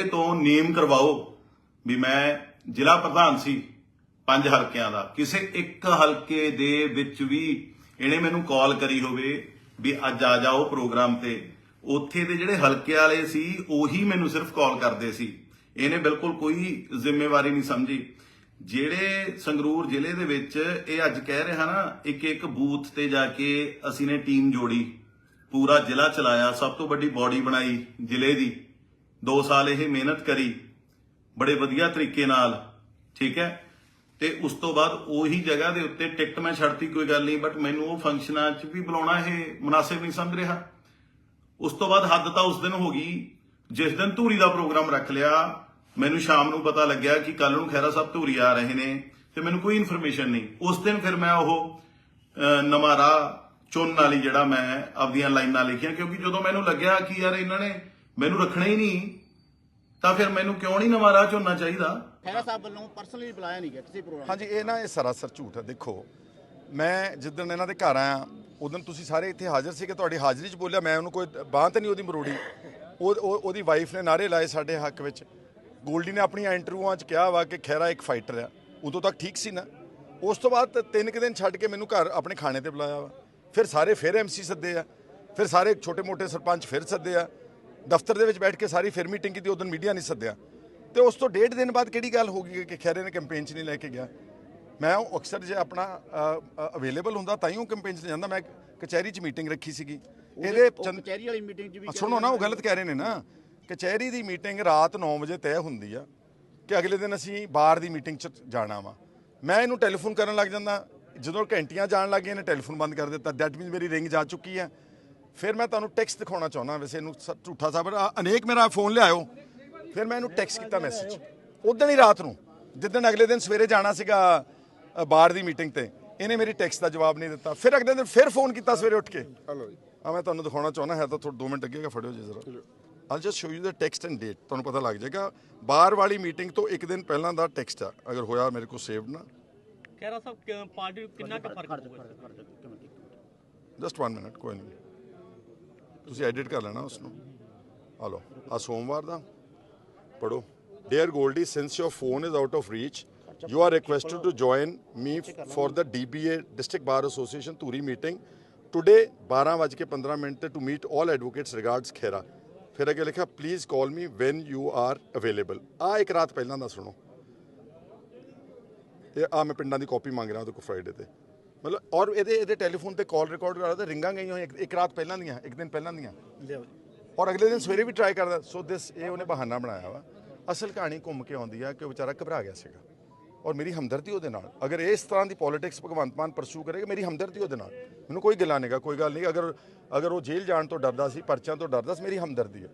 ਮੇਰੇ ਤੋਂ ਨੇਮ ਕਰਵਾਓ ਵੀ ਮੈਂ ਜ਼ਿਲ੍ਹਾ ਪ੍ਰਧਾਨ ਸੀ ਪੰਜ ਹਲਕਿਆਂ ਦਾ। ਕਿਸੇ ਇੱਕ ਹਲਕੇ ਦੇ ਵਿੱਚ ਵੀ ਇਹਨੇ ਮੈਨੂੰ ਕਾਲ ਕਰੀ ਹੋਵੇ ਵੀ ਅੱਜ ਆ ਜਾਓ ਪ੍ਰੋਗਰਾਮ ਤੇ। ਉੱਥੇ ਦੇ ਜਿਹੜੇ ਹਲਕੇ ਵਾਲੇ ਸੀ, ਉਹੀ ਮੈਨੂੰ ਸਿਰਫ ਕਾਲ ਕਰਦੇ ਸੀ। ਇਹਨੇ ਬਿਲਕੁਲ ਕੋਈ ਜ਼ਿੰਮੇਵਾਰੀ ਨਹੀਂ ਸਮਝੀ। ਜਿਹੜੇ ਸੰਗਰੂਰ ਜ਼ਿਲ੍ਹੇ ਦੇ ਵਿੱਚ ਇਹ ਅੱਜ ਕਹਿ ਰਿਹਾ ਨਾ, ਇੱਕ ਇੱਕ ਬੂਥ ਤੇ ਜਾ ਕੇ ਅਸੀਂ ਨੇ ਟੀਮ ਜੋੜੀ। ਪੂਰਾ ਜ਼ਿਲ੍ਹਾ ਚਲਾਇਆ, ਸਭ ਤੋਂ ਵੱਡੀ ਬਾਡੀ ਬਣਾਈ ਜ਼ਿਲ੍ਹੇ ਦੀ। 2 ਸਾਲ ਇਹ ਮਿਹਨਤ ਕਰੀ ਬੜੇ ਵਧੀਆ ਤਰੀਕੇ ਨਾਲ ਠੀਕ ਹੈ? ਤੇ ਉਸ ਤੋਂ ਬਾਅਦ ਉਹੀ ਜਗ੍ਹਾ ਦੇ ਉੱਤੇ ਟਿਕਟ ਮੈਂ ਛੱਡਤੀ ਕੋਈ ਗੱਲ ਨਹੀਂ ਬਟ ਮੈਨੂੰ ਉਹ ਫੰਕਸ਼ਨਾਂ 'ਚ ਵੀ ਬੁਲਾਉਣਾ ਇਹ ਮੁਨਾਸਿਬ ਨਹੀਂ ਸਮਝ ਰਿਹਾ। ਉਸ ਤੋਂ ਬਾਅਦ ਹੱਦ ਤਾਂ ਉਸ ਦਿਨ ਹੋ ਗਈ ਜਿਸ ਦਿਨ ਧੂਰੀ ਦਾ ਪ੍ਰੋਗਰਾਮ ਰੱਖ ਲਿਆ ਮੈਨੂੰ ਸ਼ਾਮ ਨੂੰ ਪਤਾ ਲੱਗਿਆ ਕਿ ਕੱਲ ਨੂੰ ਖੈਰਾ ਸਾਹਿਬ ਧੂਰੀ ਆ ਰਹੇ ਨੇ ਤੇ ਮੈਨੂੰ ਕੋਈ ਇਨਫੋਰਮੇਸ਼ਨ ਨਹੀਂ। ਉਸ ਦਿਨ ਫਿਰ ਮੈਂ ਉਹ ਅਹ, ਨਵਾਂ ਰਾਹ ਚੁਣਨ ਵਾਲੀ ਜਿਹੜਾ ਮੈਂ ਆਪਦੀਆਂ ਲਾਈਨਾਂ ਲਿਖੀਆਂ ਕਿਉਂਕਿ ਜਦੋਂ ਮੈਨੂੰ ਲੱਗਿਆ ਕਿ ਯਾਰ ਇਹਨਾਂ ਨੇ ਮੈਨੂੰ ਰੱਖਣਾ ਹੀ ਨਹੀਂ ਤਾਂ ਫਿਰ ਮੈਨੂੰ ਕਿਉਂ ਨਹੀਂ ਨਵਾਂ ਰਾਹ ਚੁਣਨਾ ਚਾਹੀਦਾ? ਖਹਿਰਾ ਸਾਹਿਬ ਵੱਲੋਂ ਪਰਸਨਲੀ ਬੁਲਾਇਆ ਨਹੀਂ ਗਿਆ ਕਿਸੇ ਪ੍ਰੋਗਰਾਮ ਹਾਂਜੀ ਇਹ ਨਾ ਇਹ ਸਰਾਸਰ ਝੂਠ ਹੈ ਦੇਖੋ। ਮੈਂ ਜਿੱਦਣ ਇਹਨਾਂ ਦੇ ਘਰ ਆਇਆ ਉਦੋਂ ਤੁਸੀਂ ਸਾਰੇ ਇੱਥੇ ਹਾਜ਼ਰ ਸੀ ਕਿ ਤੁਹਾਡੀ ਹਾਜ਼ਰੀ 'ਚ ਬੋਲਿਆ ਮੈਂ ਉਹਨੂੰ ਕੋਈ ਬਾਂਹ ਤੇ ਨਹੀਂ ਉਹਦੀ ਮਰੋੜੀ। ਉਹ ਉਹ- ਉਹਦੀ ਵਾਈਫ ਨੇ ਨਾਰੇ ਲਾਏ ਸਾਡੇ ਹੱਕ ਵਿੱਚ। ਗੋਲਡੀ ਨੇ ਆਪਣੀਆਂ ਇੰਟਰਵਿਊਆਂ 'ਚ ਕਿਹਾ ਵਾ ਕਿ ਖੈਰਾ ਇੱਕ ਫਾਈਟਰ ਆ। ਉਦੋਂ ਤੱਕ ਠੀਕ ਸੀ ਨਾ। ਉਸ ਤੋਂ ਬਾਅਦ ਤਿੰਨ ਕੁ ਦਿਨ ਛੱਡ ਕੇ ਮੈਨੂੰ ਘਰ ਆਪਣੇ ਖਾਣੇ ਤੇ ਬੁਲਾਇਆ ਵਾ। ਫਿਰ ਸਾਰੇ ਫਿਰ ਐਮਸੀ ਸੱਦੇ ਆ। ਫਿਰ ਸਾਰੇ ਛੋਟੇ-ਮੋਟੇ ਸਰਪੰਚ ਫਿਰ ਸੱਦੇ ਆ। ਦਫ਼ਤਰ ਦੇ ਵਿੱਚ ਬੈਠ ਕੇ ਸਾਰੀ ਫਿਰ ਮੀਟਿੰਗ ਕੀਤੀ ਉਦੋਂ ਮੀਡੀਆ ਨਹੀਂ ਸੱਦਿਆ। ਤੇ ਉਸ ਤੋਂ ਡੇਢ ਦਿਨ ਬਾਅਦ ਕਿਹੜੀ ਗੱਲ ਹੋ ਗਈ ਕਿ ਖੈਰੇ ਨੇ ਕੈਂਪੇਨ 'ਚ ਨਹੀਂ ਲੈ ਕੇ ਗਿਆ? ਮੈਂ ਉਹ ਅਕਸਰ ਜੇ ਆਪਣਾ ਅਵੇਲੇਬਲ ਹੁੰਦਾ ਤਾਂ ਹੀ ਉਹ ਕੈਂਪੇਨ 'ਚ ਜਾਂਦਾ। ਮੈਂ ਕਚਹਿਰੀ 'ਚ ਮੀਟਿੰਗ ਰੱਖੀ ਸੀਗੀ। ਇਹਦੇ ਕਚਹਿਰੀ ਵਾਲੀ ਮੀਟਿੰਗ 'ਚ ਵੀ ਸੁਣੋ ਨਾ ਉਹ ਗਲਤ ਕਹਿ ਰਹੇ ਨੇ ਨਾ। ਕਚਹਿਰੀ ਦੀ ਮੀਟਿੰਗ ਰਾਤ 9 ਵਜੇ ਤੈਅ ਹੁੰਦੀ ਆ ਕਿ ਅਗਲੇ ਦਿਨ ਅਸੀਂ ਬਾਹਰ ਦੀ ਮੀਟਿੰਗ 'ਚ ਜਾਣਾ ਵਾ। ਮੈਂ ਇਹਨੂੰ ਟੈਲੀਫੋਨ ਕਰਨ ਲੱਗ ਜਾਂਦਾ। ਜਦੋਂ ਘੰਟੀਆਂ ਜਾਣ ਲੱਗ ਗਈਆਂ ਨੇ ਟੈਲੀਫੋਨ ਬੰਦ ਕਰ ਦਿੱਤਾ। ਦੈਟ ਮੀਨਸ ਮੇਰੀ ਰਿੰਗ ਜਾ ਚੁੱਕੀ ਹੈ ਫਿਰ ਮੈਂ ਤੁਹਾਨੂੰ ਟੈਕਸਟ ਦਿਖਾਉਣਾ ਚਾਹੁੰਦਾ ਵੈਸੇ ਇਹਨੂੰ ਝੂਠਾ ਸਾਬਰ ਅਨੇਕ ਮੇਰਾ ਫੋਨ ਲਿਆਇਓ। ਫਿਰ ਮੈਂ ਇਹਨੂੰ ਟੈਕਸਟ ਕੀਤਾ ਮੈਸੇਜ ਉਦੋਂ ਹੀ ਰਾਤ ਨੂੰ ਜਿੱਦਣ ਅਗਲੇ ਦਿਨ ਸਵੇਰੇ ਜਾਣਾ ਸੀਗਾ ਬਾਹਰ ਦੀ ਮੀਟਿੰਗ ਤੇ ਇਹਨੇ ਮੇਰੀ ਟੈਕਸਟ ਦਾ ਜਵਾਬ ਨਹੀਂ ਦਿੱਤਾ। ਫਿਰ ਅਗਲੇ ਦਿਨ ਫਿਰ ਫੋਨ ਕੀਤਾ ਸਵੇਰੇ ਉੱਠ ਕੇ। ਆ ਮੈਂ ਤੁਹਾਨੂੰ ਦਿਖਾਉਣਾ ਚਾਹੁੰਦਾ ਹੈ ਤਾਂ ਥੋੜਾ 2 ਮਿੰਟ ਅੱਗੇਗਾ ਫੜਿਓ ਜੀ ਜ਼ਰਾ। All just show you the text and date ਤੁਹਾਨੂੰ ਪਤਾ ਲੱਗ ਜਾਏਗਾ ਬਾਹਰ ਵਾਲੀ ਮੀਟਿੰਗ ਤੋਂ ਇੱਕ ਦਿਨ ਪਹਿਲਾਂ ਦਾ ਟੈਕਸਟ ਆ। ਅਗਰ ਹੋਇਆ ਮੇਰੇ ਕੋਲ ਸੇਵਡ ਨਾ। ਖਹਿਰਾ ਸਾਹਿਬ ਕਿ- ਪਾਰਟੀ ਕਿੰਨਾ ਕੁ ਫ਼ਰਕ ਪਊਗਾ? ਜਸਟ 1 ਮਿੰਟ ਕੋਈ ਨਹੀਂ। ਤੁਸੀਂ ਐਡਿਟ ਕਰ ਲੈਣਾ ਉਸ ਨੂੰ ਆ ਲਓ, ਆ ਸੋਮਵਾਰ ਦਾ। ਪੜੋ dear Goldy since your phone is out of reach you are requested to join me for the DBA district bar association Dhuri meeting today 12:15 minute ਤੇ to meet all advocates regards Khera ਫਿਰ ਅੱਗੇ ਲਿਖਿਆ please call me when you are available ਆ ਇੱਕ ਰਾਤ ਪਹਿਲਾਂ ਦਾ ਸੁਣੋ ਇਹ ਆ ਮੈਂ ਪਿੰਡਾਂ ਦੀ ਕਾਪੀ ਮੰਗ ਰਿਹਾ ਉਹਦੇ ਕੋ ਫਰਾਈਡੇ ਤੇ ਮਤਲਬ ਔਰ ਇਹਦੇ ਇਹਦੇ ਟੈਲੀਫੋਨ ਤੇ ਕਾਲ ਰਿਕਾਰਡ ਕਰਾ ਤੇ ਰਿੰਗਾਂ ਗਈਆਂ ਹੋਈਆਂ ਇੱਕ- ਰਾਤ ਪਹਿਲਾਂ ਦੀਆਂ ਇੱਕ ਦਿਨ ਪਹਿਲਾਂ ਦੀਆਂ। ਔਰ ਅਗਲੇ ਦਿਨ ਸਵੇਰੇ ਵੀ ਟਰਾਈ ਕਰਦਾ ਸੋ ਦਿਸ ਇਹ ਉਹਨੇ ਬਹਾਨਾ ਬਣਾਇਆ ਵਾ। ਅਸਲ ਕਹਾਣੀ ਘੁੰਮ ਕੇ ਆਉਂਦੀ ਆ ਕਿ ਉਹ ਵਿਚਾਰਾ ਘਬਰਾ ਗਿਆ ਸੀਗਾ। ਔਰ ਮੇਰੀ ਹਮਦਰਦੀ ਉਹਦੇ ਨਾਲ। ਅਗਰ ਇਸ ਤਰ੍ਹਾਂ ਦੀ ਪੋਲਿਟਿਕਸ ਭਗਵੰਤ ਮਾਨ ਪਰਸੂ ਕਰੇਗਾ ਮੇਰੀ ਹਮਦਰਦੀ ਉਹਦੇ ਨਾਲ। ਮੈਨੂੰ ਕੋਈ ਗਿਲਾ ਨਹੀਂਗਾ ਕੋਈ ਗੱਲ ਨਹੀਂ। ਅਗਰ ਅਗਰ ਉਹ ਜੇਲ੍ਹ ਜਾਣ ਤੋਂ ਡਰਦਾ ਸੀ ਪਰਚਿਆਂ ਤੋਂ ਡਰਦਾ ਸੀ ਮੇਰੀ ਹਮਦਰਦੀ ਹੈ